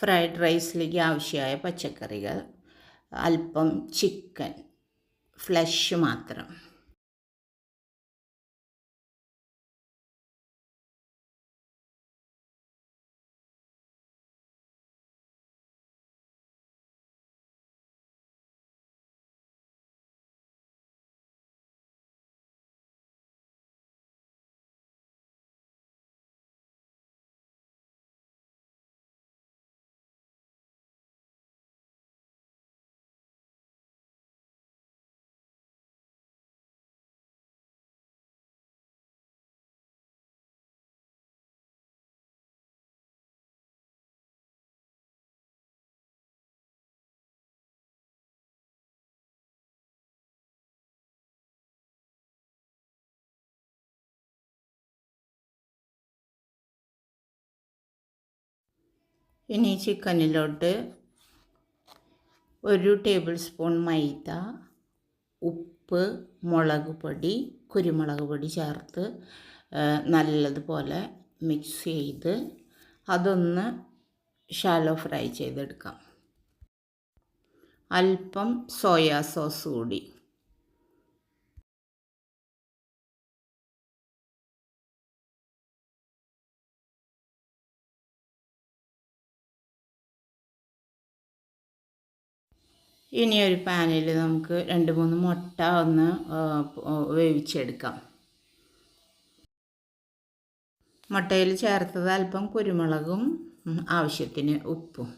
Fried റൈസിലേക്ക് ആവശ്യമായ പച്ചക്കറികൾ അല്പം ചിക്കൻ ഫ്ലഷ് മാത്രം. ഇനി ചിക്കനിലോട്ട് ഒരു ടേബിൾ സ്പൂൺ മൈദ ഉപ്പ് മുളക് പൊടി കുരുമുളക് പൊടി ചേർത്ത് നല്ലതുപോലെ മിക്സ് ചെയ്ത് അതൊന്ന് ഷാലോ ഫ്രൈ ചെയ്തെടുക്കാം. അല്പം സോയാ സോസ് കൂടി. ഇനി ഒരു പാനിൽ നമുക്ക് രണ്ട് മൂന്ന് മുട്ട ഒന്ന് വേവിച്ചെടുക്കാം. മുട്ടയിൽ ചേർത്തത് അല്പം കുരുമുളകും ആവശ്യത്തിന് ഉപ്പും.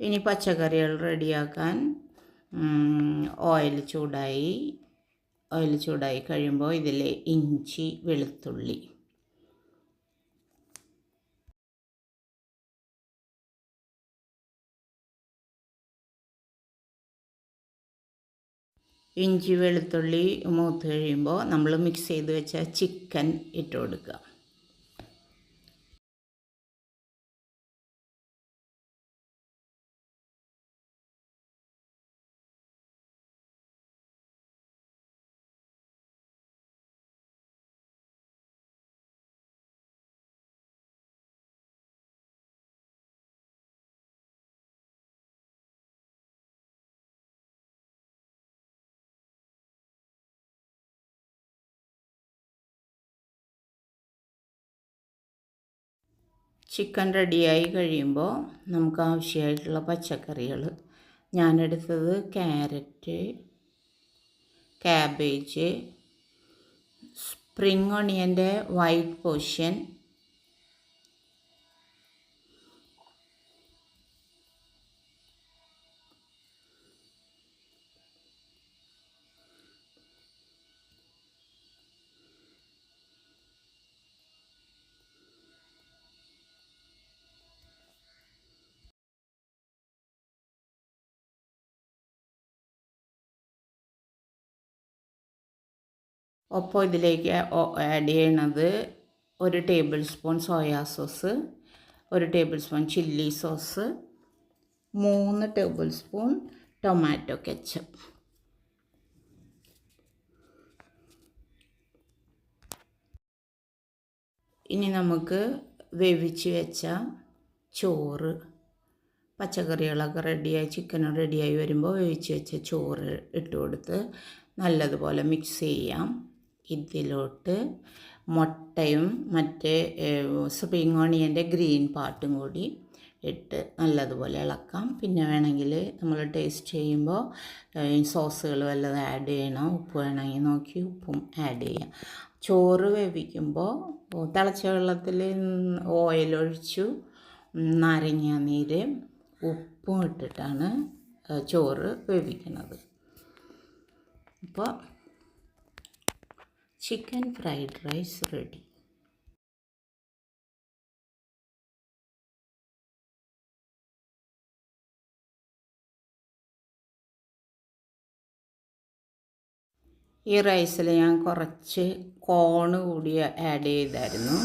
ഇനി പച്ചക്കറികൾ റെഡിയാക്കാൻ ഓയിൽ ചൂടായി ഓയിൽ ചൂടായി കഴിയുമ്പോൾ ഇതിൽ ഇഞ്ചി വെളുത്തുള്ളി. ഇഞ്ചി വെളുത്തുള്ളി മൂത്ത് കഴിയുമ്പോൾ നമ്മൾ മിക്സ് ചെയ്ത് വെച്ച ചിക്കൻ ഇട്ട് കൊടുക്കുക. ചിക്കൻ റെഡിയായി കഴിയുമ്പോൾ നമുക്ക് ആവശ്യമായിട്ടുള്ള പച്ചക്കറികൾ. ഞാനെടുത്തത് ക്യാരറ്റ് ക്യാബേജ് സ്പ്രിങ് ഓണിയന്റെ വൈറ്റ് പോർഷൻ ഒപ്പം ഇതിലേക്ക് ആഡ് ചെയ്യണത് ഒരു ടേബിൾ സ്പൂൺ സോയാ സോസ് ഒരു ടേബിൾ സ്പൂൺ ചില്ലി സോസ് മൂന്ന് ടേബിൾ സ്പൂൺ ടൊമാറ്റോ കെച്ചപ്പ് ഇനി നമുക്ക് വേവിച്ച് വെച്ച ചോറ് പച്ചക്കറികളൊക്കെ റെഡിയായി ചിക്കനും റെഡിയായി വരുമ്പോൾ വേവിച്ച് വെച്ച ചോറ് ഇട്ട് കൊടുത്ത് നല്ലതുപോലെ മിക്സ് ചെയ്യാം. ഇതിലോട്ട് മുട്ടയും മറ്റേ സ്പ്രിങ് ഓണിയന്റെ ഗ്രീൻ പാർട്ടും കൂടി ഇട്ട് നല്ലതുപോലെ ഇളക്കാം. പിന്നെ വേണമെങ്കിൽ നമ്മൾ ടേസ്റ്റ് ചെയ്യുമ്പോൾ സോസുകൾ വല്ലതും ആഡ് ചെയ്യണം? ഉപ്പ് വേണമെങ്കിൽ നോക്കി ഉപ്പും ആഡ് ചെയ്യാം. ചോറ് വേവിക്കുമ്പോൾ തിളച്ച വെള്ളത്തിൽ ഓയിലൊഴിച്ചു നാരങ്ങ നീര് ഉപ്പും ഇട്ടിട്ടാണ് ചോറ് വേവിക്കുന്നത് അപ്പോൾ ചിക്കൻ ഫ്രൈഡ് റൈസ് റെഡി. ഈ റൈസിൽ ഞാൻ കുറച്ച് കോണ് കൂടി ആഡ് ചെയ്തായിരുന്നു.